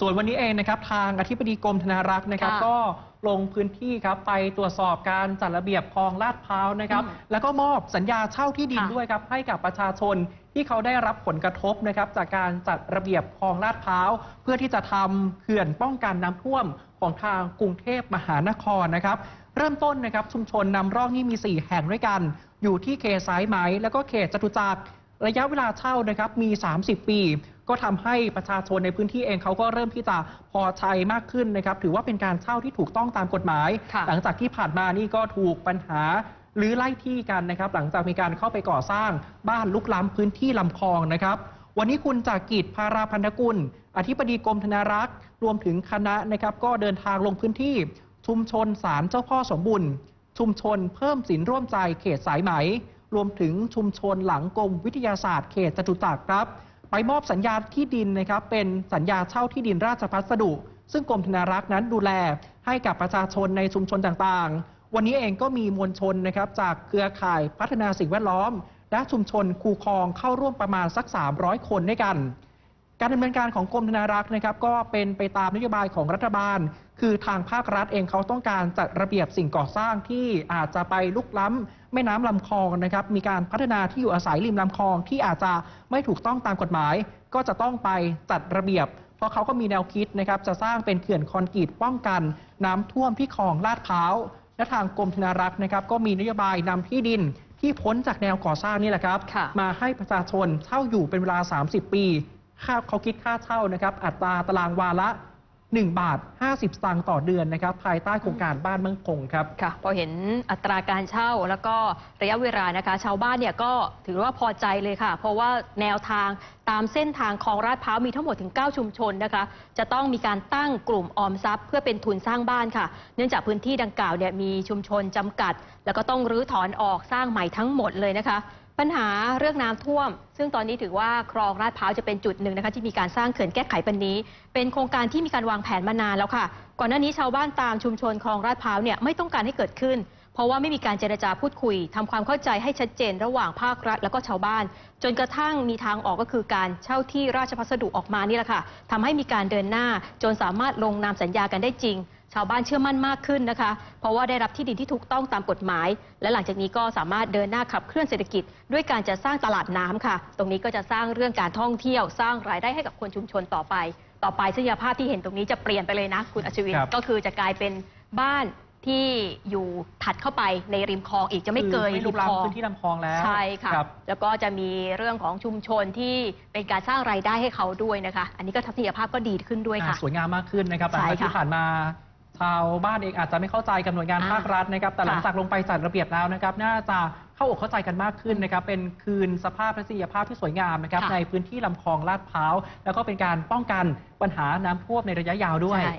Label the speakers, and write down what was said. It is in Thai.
Speaker 1: ส่วนวันนี้เองนะครับทางอธิบดีกรมธนารักษ์นะครับ
Speaker 2: ค่ะ
Speaker 1: ก็ลงพื้นที่ครับไปตรวจสอบการจัดระเบียบคลองลาดพร้าวนะครับ
Speaker 2: อืม
Speaker 1: แล้วก็มอบสัญญาเช่าที่ดิน
Speaker 2: ค่ะ
Speaker 1: ด้วยครับให้กับประชาชนที่เขาได้รับผลกระทบนะครับจากการจัดระเบียบคลองลาดพร้าวเพื่อที่จะทำเขื่อนป้องกันน้ำท่วมของทางกรุงเทพมหานครนะครับ เริ่มต้นนะครับชุมชนนำร่องนี่มี 4 แห่งด้วยกัน อยู่ที่เขตสายไหม แล้วก็เขตจตุจักร ระยะเวลาเช่านะครับมี 30 ปี ก็ทำให้ประชาชนในพื้นที่เองเขาก็เริ่มที่จะพอใจมากขึ้นนะครับ ถือว่าเป็นการเช่าที่ถูกต้องตามกฎหมาย
Speaker 2: ค่ะ
Speaker 1: หลังจากที่ผ่านมานี่ก็ถูกปัญหาหรือไล่ที่กันนะครับ หลังจากมีการเข้าไปก่อสร้างบ้านลุกล้ำพื้นที่ลำคลองนะครับ วันนี้คุณจากกิจพาราพันธกุล อธิบดีกรมธนารักษ์ รวมถึงคณะนะครับ ก็เดินทางลงพื้นที่ ชุมชนศาลเจ้าพ่อสมบุญชุมชนเพิ่มสินร่วมใจเขตสายไหม รวมถึงชุมชนหลังกรมวิทยาศาสตร์เขตจตุจักรครับ ไปมอบสัญญาที่ดินนะครับเป็นสัญญาเช่าที่ดินราชพัสดุ ซึ่งกรมธนารักษ์นั้นดูแลให้กับประชาชนในชุมชนต่างๆ วันนี้เองก็มีมวลชนนะครับจากเครือข่ายพัฒนาสิ่งแวดล้อม และชุมชนคูคลองเข้าร่วมประมาณสัก 300 คนด้วยกัน การดำเนินการของกรมธนารักษ์นะครับก็เป็นไปตามนโยบายของรัฐบาล คือทางภาครัฐเองเขาต้องการจัดระเบียบสิ่งก่อสร้างที่อาจจะไปลุกล้ำแม่น้ำลำคลองนะครับ มีการพัฒนาที่อยู่อาศัยริมลำคลองที่อาจจะไม่ถูกต้องตามกฎหมาย ก็จะต้องไปจัดระเบียบ เพราะเขาก็มีแนวคิดนะครับจะสร้างเป็นเขื่อนคอนกรีตป้องกัน น้ำท่วมที่คลองลาดพร้าวและทางกรมธนารักษ์นะครับก็มีนโยบายนำที่ดินที่พ้นจากแนวก่อสร้างนี่แหละครับ
Speaker 2: ค่ะ
Speaker 1: มาให้ประชาชนเช่าอยู่เป็นเวลา 30 ปี ค่าเขาคิดค่าเช่านะครับ อัตราตารางวาละ 1 บาท 50 สตางค์ต่อเดือนนะครับ ภายใต้โครงการบ้านมั่งคงครับ
Speaker 2: ค่ะ พอเห็นอัตราการเช่าแล้วก็ระยะเวลานะคะ ชาวบ้านเนี่ยก็ถือว่าพอใจเลยค่ะ เพราะว่าแนวทางตามเส้นทางคลองลาดพร้าวมีทั้งหมดถึง 9 ชุมชนนะคะ จะต้องมีการตั้งกลุ่มออมทรัพย์ เพื่อเป็นทุนสร้างบ้านค่ะ เนื่องจากพื้นที่ดังกล่าวเนี่ยมีชุมชนจำกัด แล้วก็ต้องรื้อถอนออกสร้างใหม่ทั้งหมดเลยนะคะ ปัญหาเรื่องน้ำท่วม ซึ่งตอนนี้ถือว่าคลองลาดพร้าวจะเป็นจุดหนึ่งนะคะที่มีการสร้างเขื่อนแก้ไขปัญนี้ เป็นโครงการที่มีการวางแผนมานานแล้วค่ะ ก่อนหน้านี้ชาวบ้านตามชุมชนคลองลาดพร้าวเนี่ยไม่ต้องการให้เกิดขึ้น เพราะว่าไม่มีการเจรจาพูดคุยทำความเข้าใจให้ชัดเจนระหว่างภาครัฐแล้วก็ชาวบ้าน จนกระทั่งมีทางออกก็คือการเช่าที่ราชพัสดุออกมานี่แหละค่ะทำให้มีการเดินหน้าจนสามารถลงนามสัญญากันได้จริงาวบ้านเชื่อมั่นมากขึ้นนะคะ เพราะว่าได้รับที่ดินที่ถูกต้องตามกฎหมาย และหลังจากนี้ก็สามารถเดินหน้าขับเคลื่อนเศรษฐกิจ ด้วยการจะสร้างตลาดน้ำค่ะ ตรงนี้ก็จะสร้างเรื่องการท่องเที่ยว สร้างรายได้ให้กับคนชุมชนต่อไป ต่อไปศักยภาพที่เห็นตรงนี้จะเปลี่ยนไปเลยนะคุณอัชวิน
Speaker 1: ครับ
Speaker 2: ก็คือจะกลายเป็นบ้านที่อยู่ถัดเข้าไปในริมคลองอีกจะไม่เกย
Speaker 1: คือไม่ลุก
Speaker 2: ริมคลอง
Speaker 1: ล้ำพื้นที่ลำคลองแล้ว
Speaker 2: ใช่ค่ะ
Speaker 1: รับ
Speaker 2: แล้วก็จะมีเรื่องของชุมชนที่เป็นการสร้างรายได้ให้เขาด้วยนะคะ อันนี้ก็ทัศนียภาพก็ดีขึ้นด้วยค่ะ
Speaker 1: อ่าสวยงามมากขึ้นนะครับหลัง
Speaker 2: ใช่
Speaker 1: จากที่
Speaker 2: ค่ะ
Speaker 1: ผ่านมา ชาวบ้านเองอาจจะไม่เข้าใจกับหน่วยงาน
Speaker 2: อ่า
Speaker 1: ภาครัฐนะครับ แต่หลัง
Speaker 2: ค่ะ
Speaker 1: จากลงไปจัดระเบียบแล้วนะครับ น่าจะเข้าอกเข้าใจกันมากขึ้นนะครับ เป็นคืนสภาพทัศนียภาพที่สวยงามนะครับ
Speaker 2: ค่ะ
Speaker 1: ในพื้นที่ลำคลองลาดพร้าว แล้วก็เป็นการป้องกันปัญหาน้ำท่วมในระยะยาวด้วย
Speaker 2: ใช่